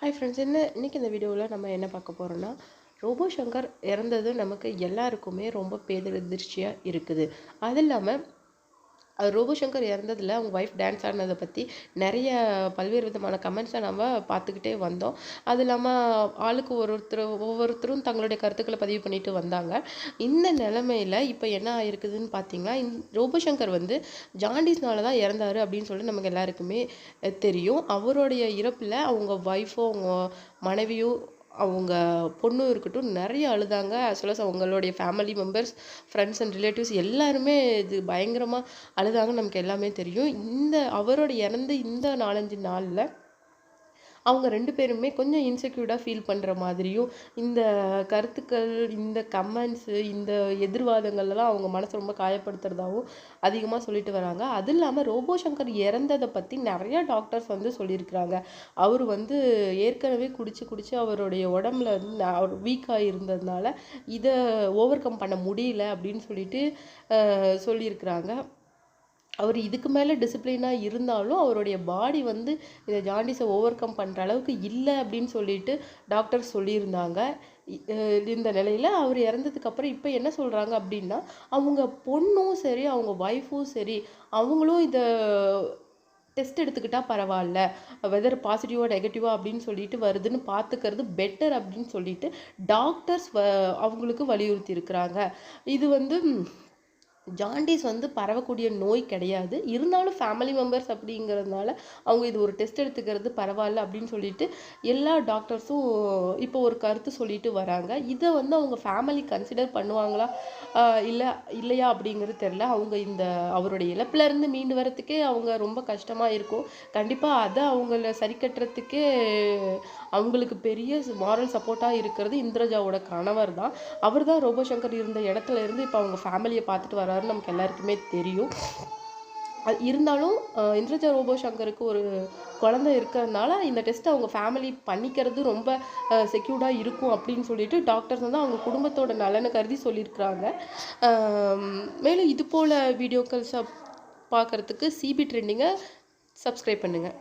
Hi friends என்ன இன்றைக்கி இந்த வீடியோவில் நம்ம என்ன பார்க்க போகிறோன்னா ரோபோ சங்கர் இறந்தது நமக்கு எல்லாருக்குமே ரொம்ப பேரதிர்ச்சியாக இருக்குது. அது இல்லாமல் அது சங்கர் இறந்ததில் அவங்க ஒய்ஃப் டான்ஸ் ஆடினதை பற்றி நிறைய பல்வேறு விதமான கமெண்ட்ஸை நம்ம பார்த்துக்கிட்டே வந்தோம். அது இல்லாமல் ஆளுக்கு ஒரு ஒருத்தர் ஒவ்வொருத்தரும் தங்களுடைய கருத்துக்களை பதிவு பண்ணிட்டு வந்தாங்க. இந்த நிலமையில இப்போ என்ன ஆயிருக்குதுன்னு பார்த்தீங்கன்னா இந் ரோபோசங்கர் வந்து ஜாண்டிஸ்னால தான் இறந்தாரு அப்படின்னு சொல்லி நமக்கு எல்லாருக்குமே தெரியும். அவருடைய இறப்பில் அவங்க ஒய்ஃபோ அவங்க மனைவியோ அவங்க பொண்ணும் இருக்கட்டும் நிறைய அழுதாங்க. ஆஸ் வெல் அஸ் அவங்களுடைய family members friends and relatives எல்லாருமே இது பயங்கரமாக அழுதாங்க நமக்கு எல்லாமே தெரியும். இந்த அவரோட இறந்து இந்த நாலஞ்சு நாளில் அவங்க ரெண்டு பேருமே கொஞ்சம் இன்செக்யூர்டாக ஃபீல் பண்ணுற மாதிரியும் இந்த கருத்துக்கள் இந்த கமெண்ட்ஸு இந்த எதிர்வாதங்கள்லாம் அவங்க மனசை ரொம்ப காயப்படுத்துறதாகவும் அதிகமாக சொல்லிட்டு வராங்க. அது இல்லாமல் ரோபோ சங்கர் இறந்ததை பற்றி நிறையா டாக்டர்ஸ் வந்து சொல்லியிருக்கிறாங்க. அவர் வந்து ஏற்கனவே குடிச்சு குடிச்சு அவருடைய உடம்புல வந்து அவர் வீக்காக இருந்ததுனால இதை ஓவர் கம் பண்ண முடியல அப்படின்னு சொல்லிட்டு சொல்லியிருக்கிறாங்க. அவர் இதுக்கு மேலே டிசிப்ளினாக இருந்தாலும் அவருடைய பாடி வந்து இதை ஜாண்டிஸை ஓவர் கம் பண்ணுற அளவுக்கு இல்லை அப்படின்னு சொல்லிட்டு டாக்டர் சொல்லியிருந்தாங்க. இந்த நிலையில் அவர் இறந்ததுக்கப்புறம் இப்போ என்ன சொல்கிறாங்க அப்படின்னா அவங்க பொண்ணும் சரி அவங்க ஒய்ஃபும் சரி அவங்களும் இதை டெஸ்ட் எடுத்துக்கிட்டால் பரவாயில்ல. வெதர் பாசிட்டிவாக நெகட்டிவாக அப்படின்னு சொல்லிட்டு வருதுன்னு பார்த்துக்கிறது பெட்டர் அப்படின்னு சொல்லிட்டு டாக்டர்ஸ் அவங்களுக்கு வலியுறுத்தி இருக்கிறாங்க. இது வந்து ஜாண்டிஸ் வந்து பரவக்கூடிய நோய் கிடையாது. இருந்தாலும் ஃபேமிலி மெம்பர்ஸ் அப்படிங்கிறதுனால அவங்க இது ஒரு டெஸ்ட் எடுத்துக்கிறது பரவாயில்ல அப்படின்னு சொல்லிட்டு எல்லா டாக்டர்ஸும் இப்போ ஒரு கருத்து சொல்லிட்டு வராங்க. இதை வந்து அவங்க ஃபேமிலி கன்சிடர் பண்ணுவாங்களா? இல்லை இல்லையா அப்படிங்கிறது தெரில அவங்க இந்த அவருடைய இழப்புலேருந்து மீண்டு வரத்துக்கே அவங்க ரொம்ப கஷ்டமாக இருக்கும். கண்டிப்பாக அதை அவங்கள சரி கட்டுறதுக்கே அவங்களுக்கு பெரிய மாரல் சப்போர்ட்டாக இருக்கிறது இந்திரஜாவோட கணவர் தான். அவர் தான் ரோபோ சங்கர் இருந்த இடத்துல இருந்து இப்போ அவங்க ஃபேமிலியை பார்த்துட்டு வராருன்னு நமக்கு எல்லாருக்குமே தெரியும். அது இருந்தாலும் இந்திரஜா ரோபோ சங்கருக்கு ஒரு குழந்தை இருக்கிறதுனால இந்த டெஸ்ட் அவங்க ஃபேமிலி பண்ணிக்கிறது ரொம்ப செக்யூர்டாக இருக்கும் அப்படின்னு சொல்லிட்டு டாக்டர்ஸ் வந்து அவங்க குடும்பத்தோட நலனை கருதி சொல்லியிருக்கிறாங்க. மேலும் இது போல் வீடியோக்கள்ஸை பார்க்குறதுக்கு சிபி ட்ரெண்டிங்கை சப்ஸ்கிரைப் பண்ணுங்கள்